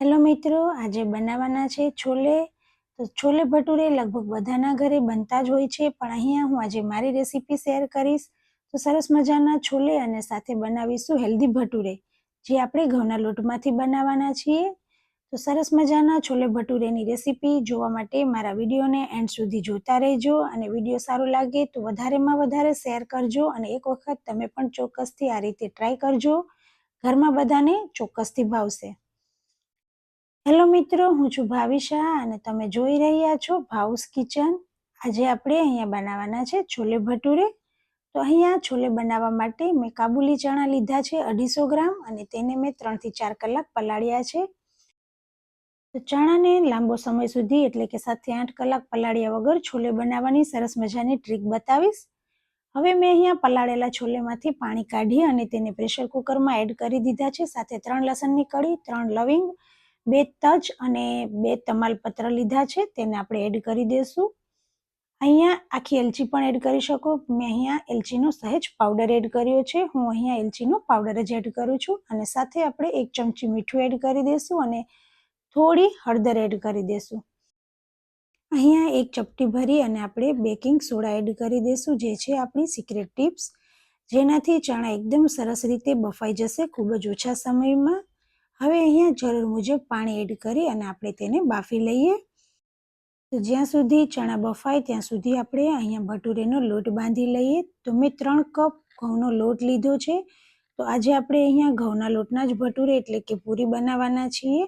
Hello મિત્રો, આજે બનાવવાના છે છોલે. તો છોલે ભટુરે લગભગ બધાના ઘરે બનતા જ હોય છે, પણ અહીંયા હું આજે મારી રેસીપી શેર કરીશ. તો સરસ મજાના છોલે અને સાથે બનાવીશું હેલ્ધી ભટુરે, જે આપણે ઘઉંના લોટમાંથી બનાવવાના છીએ. તો સરસ મજાના છોલે ભટુરેની રેસીપી જોવા માટે મારા વિડીયોને એન્ડ સુધી જોતા રહેજો અને વીડિયો સારો લાગે તો વધારેમાં વધારે શેર કરજો અને એક વખત તમે પણ ચોક્કસથી આ રીતે ટ્રાય કરજો. ઘરમાં બધાને ચોક્કસથી ભાવશે. હેલો મિત્રો, હું છું ભાવિશા અને તમે જોઈ રહ્યા છો ભાઉસ કિચન. આજે આપણે અહીંયા બનાવવાના છે છોલે ભટુરે. તો અહીંયા છોલે બનાવવા માટે મેં કાબુલી ચણા લીધા છે અઢીસો ગ્રામ અને તેને મેં ત્રણથી ચાર કલાક પલાળ્યા છે. તો ચણાને લાંબો સમય સુધી એટલે કે સાતથી આઠ કલાક પલાળ્યા વગર છોલે બનાવવાની સરસ મજાની ટ્રીક બતાવીશ. હવે મેં અહીંયા પલાળેલા છોલેમાંથી પાણી કાઢી અને તેને પ્રેશર કુકરમાં એડ કરી દીધા છે. સાથે ત્રણ લસણની કળી, ત્રણ લવિંગ બે તજ અને બે તમાલપત્ર લીધા છે, તેને આપણે એડ કરી દઈશું અહીંયા આખી એલચી પણ એડ કરી શકો. મેં અહીંયા એલચીનો સહેજ પાવડર એડ કર્યો છે. હું અહીંયા એલચીનો પાવડર જ એડ કરું છું અને સાથે આપણે એક ચમચી મીઠું એડ કરી દઈશું અને થોડી હળદર એડ કરી દઈશું અહીંયા એક ચપટી ભરી અને આપણે બેકિંગ સોડા એડ કરી દઈશું જે છે આપણી સિક્રેટ ટિપ્સ જેનાથી ચણા એકદમ સરસ રીતે બફાઈ જશે ખૂબ જ ઓછા સમયમાં. હવે અહીંયા જરૂર મુજબ પાણી એડ કરી અને આપણે તેને બાફી લઈએ. તો જ્યાં સુધી ચણા બફાય ત્યાં સુધી આપણે અહીંયા ભટુરેનો લોટ બાંધી લઈએ. તો મેં ત્રણ કપ ઘઉંનો લોટ લીધો છે. તો આજે આપણે અહીંયા ઘઉંના લોટના જ ભટુરે એટલે કે પૂરી બનાવવાના છીએ.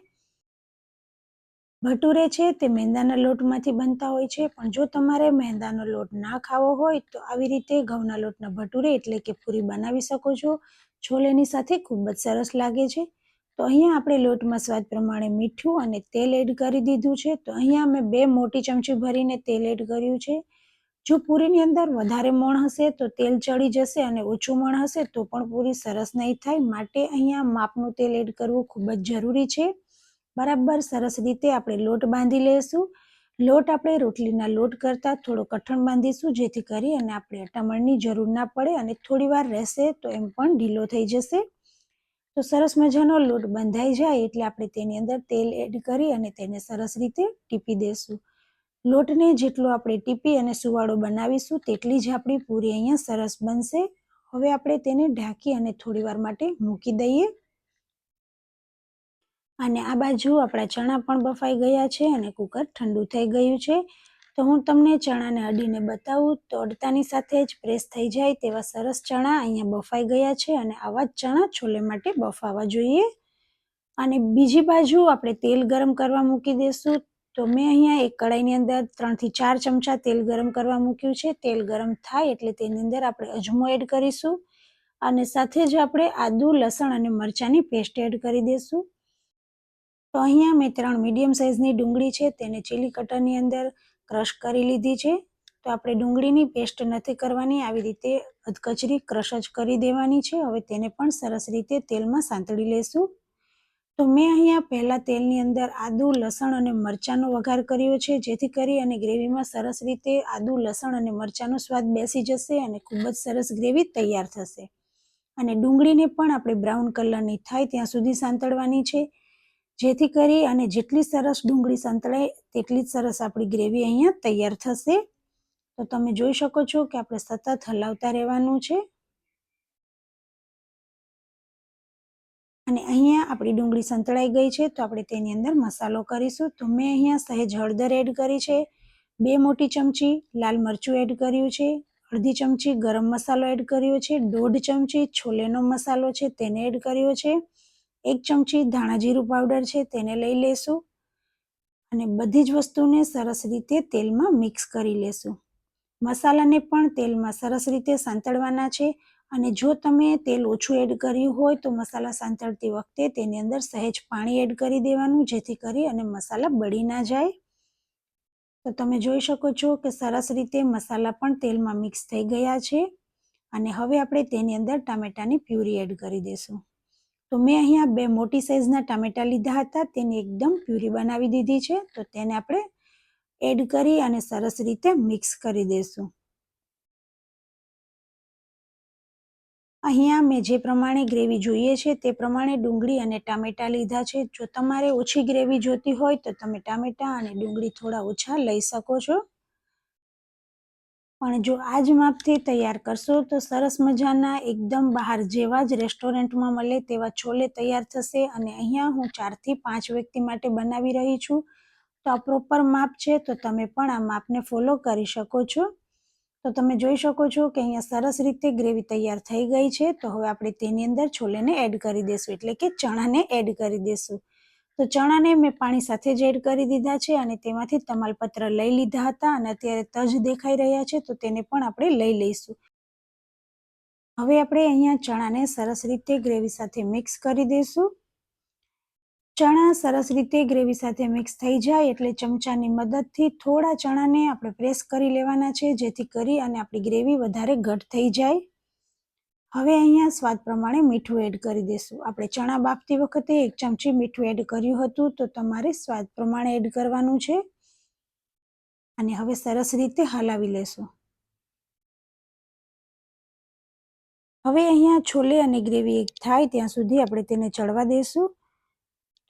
ભટુરે છે તે મેંદાના લોટમાંથી બનતા હોય છે. પણ જો તમારે મેંદાનો લોટ ના ખાવો હોય તો આવી રીતે ઘઉંના લોટના ભટુરે એટલે કે પૂરી બનાવી શકો છો. છોલેની સાથે ખૂબ જ સરસ લાગે છે. તો અહીંયા આપણે લોટમાં સ્વાદ પ્રમાણે મીઠું અને તેલ એડ કરી દીધું છે. તો અહીંયા અમે બે મોટી ચમચી ભરીને તેલ એડ કર્યું છે. જો પૂરીની અંદર વધારે મણ હશે તો તેલ ચડી જશે અને ઓછું મણ હશે તો પણ પૂરી સરસ નહીં થાય. માટે અહીંયા માપનું તેલ એડ કરવું ખૂબ જ જરૂરી છે. બરાબર સરસ રીતે આપણે લોટ બાંધી લઈશું લોટ આપણે રોટલીના લોટ કરતાં થોડો કઠણ બાંધીશું, જેથી કરી અને આપણે અટામણની જરૂર ના પડે અને થોડી વાર રહેશે તો એમ પણ ઢીલો થઈ જશે. તો સરસ મજાનો લોટ બંધાઈ જાય એટલે આપણે તેની અંદર તેલ એડ કરી અને તેને સરસ રીતે ટીપી દેશું. લોટને જેટલો આપણે ટીપી અને સુવાળો બનાવીશું તેટલી જ આપણી પૂરી અહીંયા સરસ બનશે. હવે આપણે તેને ઢાંકી અને થોડી વાર માટે મૂકી દઈએ. અને આ બાજુ આપણા ચણા પણ બફાઈ ગયા છે અને કુકર ઠંડુ થઈ ગયું છે. તો હું તમને ચણાને અડીને બતાવું, તો અડતાની સાથે જ પ્રેસ થઈ જાય તેવા સરસ ચણા અહીંયા બફાઈ ગયા છે અને આવા જ ચણા છોલે માટે બફાવા જોઈએ. અને બીજી બાજુ આપણે તેલ ગરમ કરવા મૂકી દઈશું તો મેં અહીંયા એક કડાઈની અંદર ત્રણથી ચાર ચમચા તેલ ગરમ કરવા મૂક્યું છે. તેલ ગરમ થાય એટલે તેની અંદર આપણે અજમો એડ કરીશું. અને સાથે જ આપણે આદુ, લસણ અને મરચાંની પેસ્ટ એડ કરી દઈશું તો અહીંયા મેં ત્રણ મીડિયમ સાઇઝની ડુંગળી છે. તેને ચીલી કટરની અંદર ક્રશ કરી લીધી છે, તો આપણે ડુંગળીની પેસ્ટ નથી કરવાની, આવી રીતે અધકચરી ક્રશ જ કરી દેવાની છે. હવે તેને પણ સરસ રીતે તેલમાં સાંતળી લેશું. તો મેં અહીંયા પહેલાં તેલની અંદર આદુ, લસણ અને મરચાંનો વઘાર કર્યો છે, જેથી કરી અને ગ્રેવીમાં સરસ રીતે આદુ, લસણ અને મરચાંનો સ્વાદ બેસી જશે અને ખૂબ જ સરસ ગ્રેવી તૈયાર થશે. અને ડુંગળીને પણ આપણે બ્રાઉન કલરની થાય ત્યાં સુધી સાંતળવાની છે. જેથી કરી અને જેટલી સરસ ડુંગળી સંતળાય, તેટલી જ સરસ આપણી ગ્રેવી અહીંયા તૈયાર થશે. તો તમે જોઈ શકો છો કે આપણે સતત હલાવતા રહેવાનું છે. અને અહીંયા આપણી ડુંગળી સંતળાઈ ગઈ છે, તો આપણે તેની અંદર મસાલો કરીશું. તો મેં અહીંયા સહેજ હળદર એડ કરી છે, બે મોટી ચમચી લાલ મરચું એડ કર્યું છે, અડધી ચમચી ગરમ મસાલો એડ કર્યો છે, દોઢ ચમચી છોલેનો મસાલો છે, તેને એડ કર્યો છે. એક ચમચી ધાણા જીરું પાવડર છે, તેને લઈ લેશું. અને બધી જ વસ્તુને સરસ રીતે તેલમાં મિક્સ કરી લેશું. મસાલાને પણ તેલમાં સરસ રીતે સાંતળવાના છે અને જો તમે તેલ ઓછું એડ કર્યું હોય તો મસાલા સાંતળતી વખતે તેની અંદર સહેજ પાણી એડ કરી દેવાનું જેથી કરી અને મસાલા બળી ના જાય. તો તમે જોઈ શકો છો કે સરસ રીતે મસાલા પણ તેલમાં મિક્સ થઈ ગયા છે. અને હવે આપણે તેની અંદર ટામેટાની પ્યુરી એડ કરી દઈશું તો મેં અહીંયા બે મોટી સાઇઝના ટામેટા લીધા હતા. તેની એકદમ પ્યુરી બનાવી દીધી છે. તો તેને આપણે એડ કરી અને સરસ રીતે મિક્સ કરી દઈશું. અહીંયા મેં જે પ્રમાણે ગ્રેવી જોઈએ છે તે પ્રમાણે ડુંગળી અને ટામેટાં લીધા છે. જો તમારે ઓછી ગ્રેવી જોતી હોય તો તમે ટામેટાં અને ડુંગળી થોડા ઓછા લઈ શકો છો. પણ જો આ જ માપથી તૈયાર કરશો તો સરસ મજાના એકદમ બહાર જેવા જ રેસ્ટોરન્ટમાં મળે તેવા છોલે તૈયાર થશે અને અહીંયા હું ચારથી પાંચ વ્યક્તિ માટે બનાવી રહી છું. તો આ પ્રોપર માપ છે તો તમે પણ આ માપને ફોલો કરી શકો છો. તો તમે જોઈ શકો છો કે અહીંયા સરસ રીતે ગ્રેવી તૈયાર થઈ ગઈ છે. તો હવે આપણે તેની અંદર છોલેને એડ કરી દઈશું એટલે કે ચણાને એડ કરી દઈશું તો ચણાને મેં પાણી સાથે જ એડ કરી દીધા છે અને તેમાંથી તમાલપત્ર લઈ લીધા હતા અને અત્યારે તજ દેખાઈ રહ્યા છે તો તેને પણ આપણે લઈ લઈશું. હવે આપણે અહીંયા ચણાને સરસ રીતે ગ્રેવી સાથે મિક્સ કરી દઈશું. ચણા સરસ રીતે ગ્રેવી સાથે મિક્સ થઈ જાય એટલે ચમચાની મદદથી થોડા ચણાને આપણે પ્રેસ કરી લેવાના છે જેથી કરી અને આપણી ગ્રેવી વધારે ઘટ થઈ જાય. હવે અહીંયા સ્વાદ પ્રમાણે મીઠું એડ કરી દઈશું આપણે ચણા બાફતી વખતે એક ચમચી મીઠું એડ કર્યું હતું, તો તમારે સ્વાદ પ્રમાણે એડ કરવાનું છે. અને હવે સરસ રીતે હલાવી લેશું. હવે અહીંયા છોલે અને ગ્રેવી એક થાય, ત્યાં સુધી આપણે તેને ચડવા દઈશું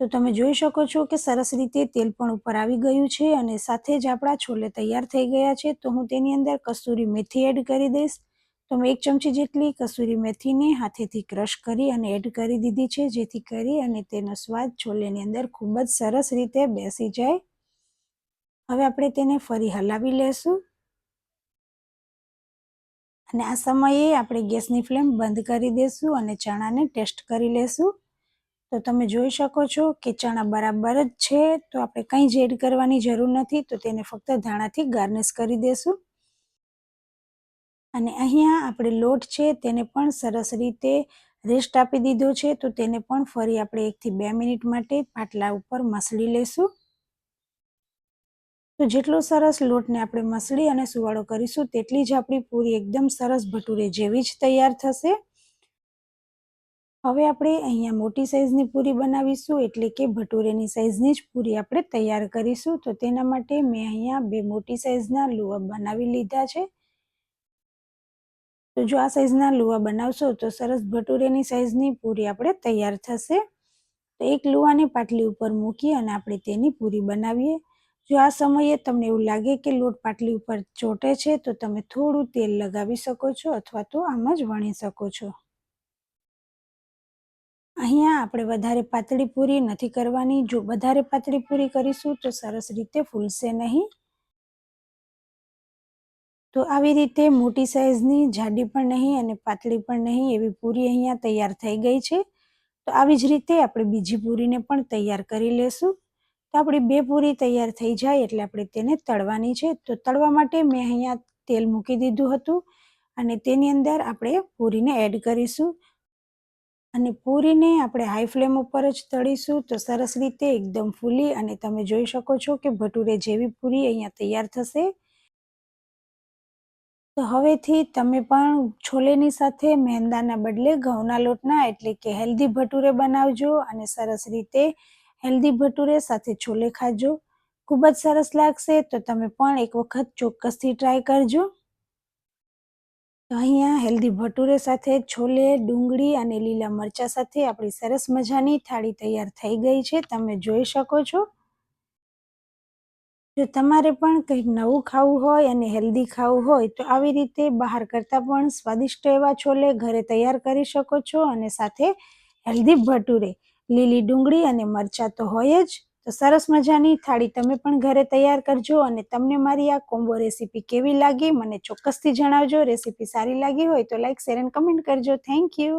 તો તમે જોઈ શકો છો કે સરસ રીતે તેલ પણ ઉપર આવી ગયું છે અને સાથે જ આપણા છોલે તૈયાર થઈ ગયા છે. તો હું તેની અંદર કસૂરી મેથી એડ કરી દઈશ. તો મેં એક ચમચી જેટલી કસૂરી મેથીને હાથેથી ક્રશ કરી અને એડ કરી દીધી છે, જેથી કરી અને તેનો સ્વાદ છોલેની અંદર ખૂબ જ સરસ રીતે બેસી જાય. હવે આપણે તેને ફરી હલાવી લેશું. અને આ સમયે આપણે ગેસની ફ્લેમ બંધ કરી દઈશું અને ચણાને ટેસ્ટ કરી લેશું. તો તમે જોઈ શકો છો કે ચણા બરાબર જ છે, તો આપણે કંઈ જ એડ કરવાની જરૂર નથી, તો તેને ફક્ત ધાણાથી ગાર્નિશ કરી દેશું. અને અહીંયા આપણે લોટ છે તેને પણ સરસ રીતે રેસ્ટ આપી દીધો છે, તો તેને પણ ફરી આપણે એકથી બે મિનિટ માટે પાટલા ઉપર મસળી લેશું. તો જેટલો સરસ લોટને આપણે મસળી અને સુવાળો કરીશું, તેટલી જ આપણી પૂરી એકદમ સરસ ભટુરે જેવી જ તૈયાર થશે. હવે આપણે અહીંયા મોટી સાઈઝની પૂરી બનાવીશું, એટલે કે ભટુરેની સાઈઝની જ પૂરી આપણે તૈયાર કરીશું. તો તેના માટે મેં અહીંયા બે મોટી સાઈઝના લુઅપ બનાવી લીધા છે. તો જો આ સાઈઝના લુવા બનાવશો તો સરસ ભટુરેની સાઈઝની પૂરી આપણે તૈયાર થશે. તો એક લુવાને પાટલી ઉપર મૂકી અને આપણે તેની પૂરી બનાવીએ. જો આ સમયે તમને એવું લાગે કે લોટ પાટલી ઉપર ચોટે છે, તો તમે થોડું તેલ લગાવી શકો છો અથવા તો આમ જ વણી શકો છો. અહીંયા આપણે વધારે પાતળી પૂરી નથી કરવાની. જો વધારે પાતળી પૂરી કરીશું તો સરસ રીતે ફૂલશે નહીં. તો આવી રીતે મોટી સાઇઝની જાડી પણ નહીં અને પાતળી પણ નહીં એવી પૂરી અહીંયા તૈયાર થઈ ગઈ છે. તો આવી જ રીતે આપણે બીજી પૂરીને પણ તૈયાર કરી લેશું. તો આપણી બે પૂરી તૈયાર થઈ જાય એટલે આપણે તેને તળવાની છે. તો તળવા માટે મેં અહીંયા તેલ મૂકી દીધું હતું અને તેની અંદર આપણે પૂરીને એડ કરીશું. અને પૂરીને આપણે હાઈ ફ્લેમ ઉપર જ તળીશું તો સરસ રીતે એકદમ ફૂલી અને તમે જોઈ શકો છો કે ભટુરે જેવી પૂરી અહીંયા તૈયાર થશે. તો હવેથી તમે પણ છોલેની સાથે મેંદાના બદલે ઘઉંના લોટના, એટલે કે હેલ્ધી ભટુરે બનાવજો અને સરસ રીતે હેલ્ધી ભટુરે સાથે છોલે ખાજો. ખૂબ જ સરસ લાગશે તો તમે પણ એક વખત ચોક્કસથી ટ્રાય કરજો. તો અહીંયા હેલ્ધી ભટુરે સાથે છોલે, ડુંગળી અને લીલા મરચાં સાથે આપણી સરસ મજાની થાળી તૈયાર થઈ ગઈ છે. તમે જોઈ શકો છો. જો તમારે પણ કંઈક નવું ખાવું હોય અને હેલ્ધી ખાવું હોય તો આવી રીતે બહાર કરતાં પણ સ્વાદિષ્ટ એવા છોલે ઘરે તૈયાર કરી શકો છો અને સાથે હેલ્ધી ભટુરે, લીલી ડુંગળી અને મરચાં તો હોય જ. તો સરસ મજાની થાળી તમે પણ ઘરે તૈયાર કરજો અને તમને મારી આ કોમ્બો રેસીપી કેવી લાગી મને ચોક્કસથી જણાવજો. રેસીપી સારી લાગી હોય તો લાઈક, શેર એન્ડ કમેન્ટ કરજો. Thank you.